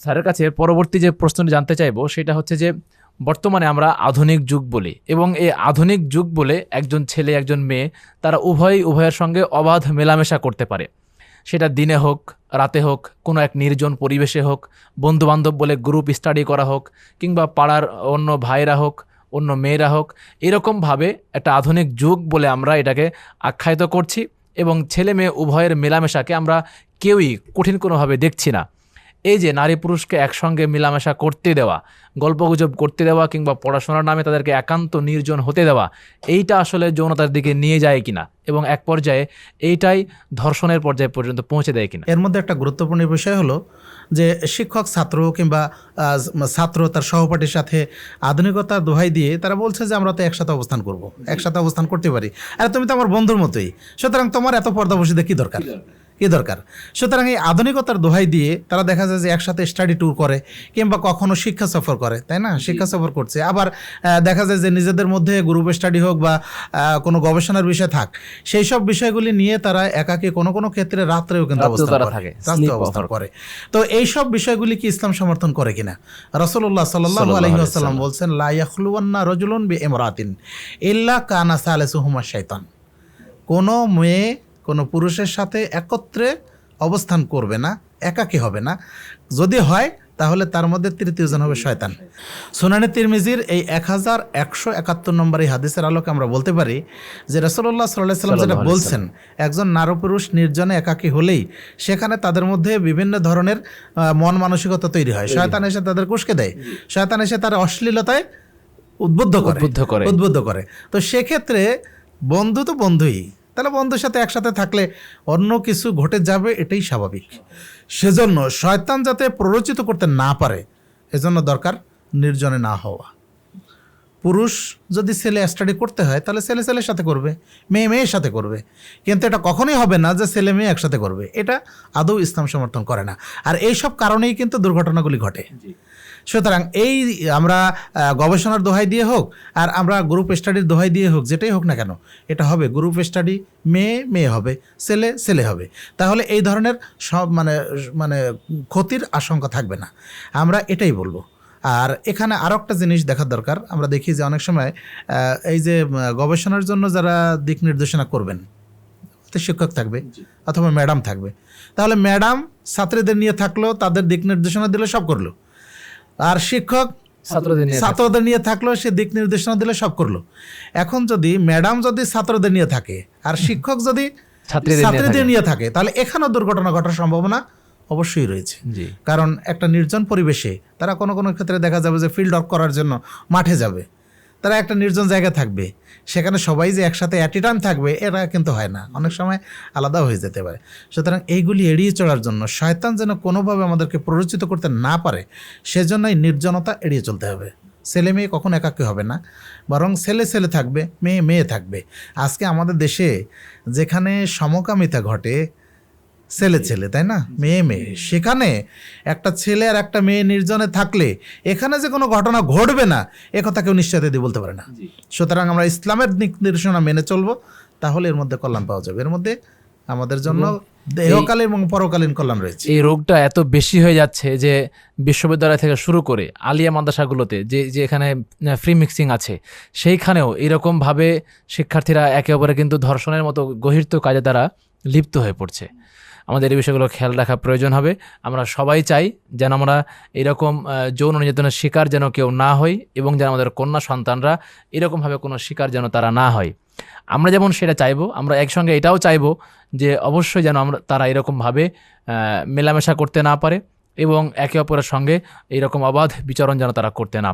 স্যারের কাছে পরবর্তী যে প্রশ্নটি জানতে চাইব, সেটা হচ্ছে যে, বর্তমানে আমরা আধুনিক যুগ বলি এবং এই আধুনিক যুগ বলে একজন ছেলে, একজন মেয়ে, তারা উভয়ই উভয়ের সঙ্গে অবাধ মেলামেশা করতে পারে। সেটা দিনে হোক, রাতে হোক, কোনো এক নির্জন পরিবেশে হোক, বন্ধুবান্ধব বলে গ্রুপ স্টাডি করা হোক, কিংবা পাড়ার অন্য ভাইরা হোক, অন্য মেয়েরা হোক, এরকমভাবে একটা আধুনিক যুগ বলে আমরা এটাকে আখ্যায়িত করছি এবং ছেলে মেয়ে উভয়ের মেলামেশাকে আমরা কেউই কঠিন কোনোভাবে দেখছি না। এই যে নারী পুরুষকে একসঙ্গে মেলামেশা করতে দেওয়া গল্পগুজব করতে দেওয়া কিংবা পড়াশোনার নামে তাদেরকে একান্ত নির্জন হতে দেওয়া এইটা আসলে যৌনতার দিকে নিয়ে যায় কিনা এবং এক পর্যায়ে এইটাই ধর্ষণের পর্যায়ে পর্যন্ত পৌঁছে দেয় কিনা? এর মধ্যে একটা গুরুত্বপূর্ণ বিষয় হলো যে শিক্ষক ছাত্র কিংবা ছাত্র তার সহপাঠীর সাথে আধুনিকতার দোহাই দিয়ে তারা বলছে যে আমরা তো একসাথে অবস্থান করব একসাথে অবস্থান করতে পারি। আর তুমি তো আমার বন্ধুর মতোই সুতরাং তোমার এত পর্দা বসে কি দরকার? কি দরকার। সুতরাং এই আধুনিকতার দোহাই দিয়ে তারা দেখা যায় যে একসাথে স্টাডি ট্যুর করে কিংবা কখনো শিক্ষা সফর করে তাই না? শিক্ষা সফর করছে। আবার দেখা যায় যে নিজেদের মধ্যে গ্রুপ স্টাডি হোক বা কোনো গবেষণার বিষয় থাক সেই সব বিষয়গুলি নিয়ে তারা একাকে কোনো কোনো ক্ষেত্রে রাত্রেও কিন্তু অবস্থান। থাকে, অবস্থান করে। তো এই সব বিষয়গুলি কি ইসলাম সমর্থন করে কিনা? রসল্লাহ সাল্লাহ সাল্লাল্লাহু আলহি আলাইহি আসাল্লাম বলছেন লাইয়াখলুয়ান্না রজুলুন বি এমরাতিন ইল্লা কানা সালেসুহুমা শৈতান কোনো মেয়ে কোনো পুরুষের সাথে একত্রে অবস্থান করবে না একাকী হবে না। যদি হয় তাহলে তার মধ্যে তৃতীয়জন হবে শয়তান। সুনানি তিরমিজির এই এক হাজার একশো একাত্তর নম্বর এই হাদিসের আলোকে আমরা বলতে পারি যে রসল্লাহ সাল্লাহ সাল্লাম যেটা বলছেন একজন নারপুরুষ নির্জনে একাকী হলেই সেখানে তাদের মধ্যে বিভিন্ন ধরনের মন মানসিকতা তৈরি হয়। শয়তান এসে তাদের কুশকে দেয়। শয়তান এসে তার অশ্লীলতায় উদ্বুদ্ধ করে। উদ্বুদ্ধ করে। উদ্বুদ্ধ করে। তো সেক্ষেত্রে বন্ধু তো বন্ধুই। তাহলে বন্ধুর সাথে একসাথে থাকলে অন্য কিছু ঘটে যাবে, এটাই স্বাভাবিক। সেজন্য শয়তান যাতে প্ররোচিত করতে না পারে, এজন্য দরকার নির্জনে না হওয়া। পুরুষ যদি ছেলে স্টাডি করতে হয়, তাহলে ছেলে ছেলের সাথে করবে, মেয়ে মেয়ের সাথে করবে। কিন্তু এটা কখনোই হবে না যে ছেলে মেয়ে একসাথে করবে, এটা আদৌ ইসলাম সমর্থন করে না। আর এই সব কারণেই কিন্তু দুর্ঘটনাগুলি ঘটে। সুতরাং এই আমরা গবেষণার দোহাই দিয়ে হোক আর আমরা গ্রুপ স্টাডির দোহাই দিয়ে হোক যেটাই হোক না কেন এটা হবে গ্রুপ স্টাডি মেয়ে মেয়ে হবে ছেলে ছেলে হবে। তাহলে এই ধরনের সব মানে মানে ক্ষতির আশঙ্কা থাকবে না। আমরা এটাই বলব। আর এখানে আরও একটা জিনিস দেখার দরকার আমরা দেখি যে অনেক সময় এই যে গবেষণার জন্য যারা দিক নির্দেশনা করবেন তো শিক্ষক থাকবে অথবা ম্যাডাম থাকবে। তাহলে ম্যাডাম ছাত্রীদের নিয়ে থাকল তাদের দিক নির্দেশনা দিলে সব করল। আর শিক্ষক ছাত্রদের নিয়ে থাকল সে দিক নির্দেশনা দিলে সব করল। এখন যদি ম্যাডাম যদি ছাত্রদের নিয়ে থাকে আর শিক্ষক যদি ছাত্রীদের নিয়ে থাকে। তাহলে এখানেও দুর্ঘটনা ঘটার সম্ভাবনা অবশ্যই রয়েছে। কারণ একটা নির্জন পরিবেশে তারা কোনো কোনো ক্ষেত্রে দেখা যাবে যে ফিল্ড ওয়ার্ক করার জন্য মাঠে যাবে। তারা একটা নির্জন জায়গায় থাকবে। সেখানে সবাই যে একসাথে অ্যাট টাইম থাকবে, এটা কিন্তু হয় না। অনেক সময় আলাদা হয়ে যেতে পারে। সুতরাং এইগুলি এড়িয়ে চলার জন্য শয়তান যেন কোনোভাবে আমাদেরকে প্ররোচিত করতে না পারে, সেজন্যই নির্জনতা এড়িয়ে চলতে হবে। ছেলে মেয়ে কখন একাকী হবে না। বরং ছেলে ছেলে থাকবে, মেয়ে মেয়ে থাকবে। আজকে আমাদের দেশে যেখানে সমকামিতা ঘটে ছেলে ছেলে তাই না? মেয়ে মেয়ে। সেখানে একটা ছেলে আর একটা মেয়ে নির্জনে থাকলে এখানে যে কোনো ঘটনা ঘটবে না এ কথা কেউ নিশ্চয়তা দিয়ে বলতে পারে না। সুতরাং আমরা ইসলামের দিক নির্দেশনা মেনে চলবো তাহলে এর মধ্যে কল্যাণ পাওয়া যাবে। এর মধ্যে আমাদের জন্য দেহকালীন এবং পরকালীন কল্যাণ রয়েছে। এই রোগটা এত বেশি হয়ে যাচ্ছে যে বিশ্ববিদ্যালয় থেকে শুরু করে আলিয়া মাদ্রাসাগুলোতে যে যে এখানে ফ্রি মিক্সিং আছে সেইখানেও এরকমভাবে শিক্ষার্থীরা একে অপরে কিন্তু ধর্ষণের মতো গহির্ত কাজে তারা লিপ্ত হয়ে পড়ছে। আমাদের এই বিষয়গুলো খেয়াল রাখা প্রয়োজন হবে। আমরা সবাই চাই যেন আমরা এরকম যৌন নির্যাতনের শিকার যেন কেউ না হই এবং যেন আমাদের কন্যা সন্তানরা এরকমভাবে কোনো শিকার যেন তারা না হয়। আমরা যেমন সেটা চাইব, আমরা একসঙ্গে এটাও চাইব যে অবশ্যই যেন আমরা, তারা এরকমভাবে মেলামেশা করতে না পারে এবং একে অপরের সঙ্গে এরকম অবাধ বিচরণ যেন তারা করতে না